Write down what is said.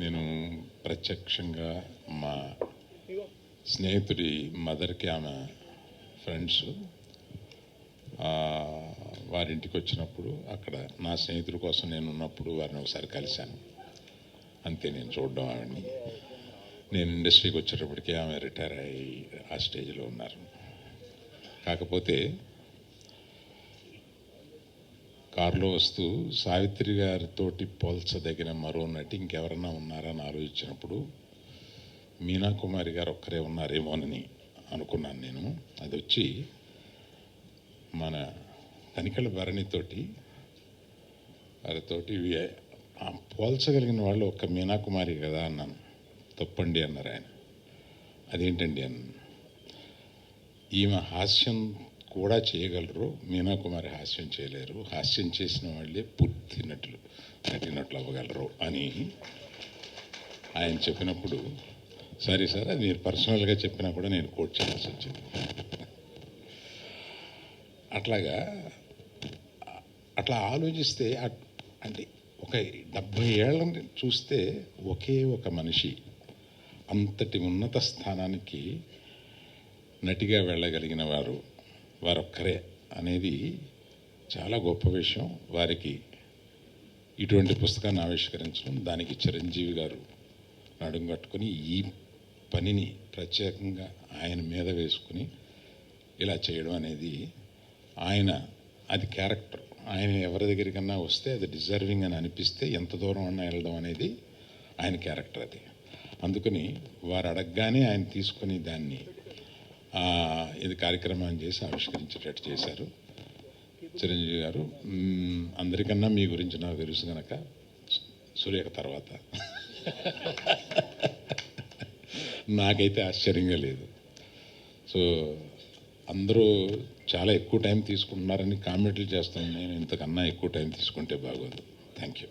నేను ప్రత్యక్షంగా మా స్నేహితుడి మదర్కి ఆమె ఫ్రెండ్స్. వారింటికి వచ్చినప్పుడు అక్కడ నా స్నేహితుడి కోసం నేను ఉన్నప్పుడు వారిని ఒకసారి కలిశాను. అంతే నేను చూడడం ఆవిడని. నేను ఇండస్ట్రీకి వచ్చేటప్పటికి ఆమె రిటైర్ అయ్యి ఆ స్టేజ్లో ఉన్నారు. కాకపోతే కారులో వస్తూ సావిత్రి గారితోటి పోల్చదగిన మరో నటి ఇంకెవరన్నా ఉన్నారా అని ఆలోచించినప్పుడు మీనా కుమారి గారు ఒక్కరే ఉన్నారేమోనని అనుకున్నాను నేను. అది వచ్చి మన తనికల భరణితోటి వారితోటి వి- పోల్చగలిగిన వాళ్ళు ఒక్క మీనా కుమారి కదా అన్నాను. తప్పండి అన్నారు ఆయన. అదేంటండి అన్నాను ఈమె హాస్యం కూడా చేయగలరు. మీనా కుమారి హాస్యం చేయలేరు. హాస్యం చేసిన వాళ్ళే పూర్తి నటులు నటినట్లు అవ్వగలరు అని ఆయన చెప్పినప్పుడు సరే సార్ అది మీరు పర్సనల్గా చెప్పినా కూడా నేను కోట్ చేయాల్సి వచ్చింది. అట్లాగా అట్లా ఆలోచిస్తే అంటే ఒక డెబ్భై ఏళ్ళని చూస్తే ఒకే ఒక మనిషి అంతటి ఉన్నత స్థానానికి నటిగా వెళ్ళగలిగిన వారు వారొక్కరే అనేది చాలా గొప్ప విషయం. వారికి ఇటువంటి పుస్తకాన్ని ఆవిష్కరించడం దానికి చిరంజీవి గారు నడుం కట్టుకొని ఈ పనిని ప్రత్యేకంగా ఆయన మీద వేసుకుని ఇలా చేయడం అనేది ఆయన అది క్యారెక్టర్. ఆయన ఎవరి దగ్గరికన్నా వస్తే అది డిజర్వింగ్ అని అనిపిస్తే ఎంత దూరం అన్నా వెళ్ళడం అనేది ఆయన క్యారెక్టర్ అది. అందుకని వారు అడగగానే ఆయన తీసుకొని దాన్ని ఆ, ఇది కార్యక్రమాన్ని చేసి ఆవిష్కరించేటట్టు చేశారు. చిరంజీవి గారు అందరికన్నా మీ గురించి నాకు తెలుసు కనుక సూర్యక తర్వాత. నాకైతే ఆశ్చర్యంగా లేదు. సో అందరూ చాలా ఎక్కువ టైం తీసుకుంటున్నారని కామెంట్లు చేస్తాను నేను ఇంతకన్నా ఎక్కువ టైం తీసుకుంటే బాగోదు. Thank you.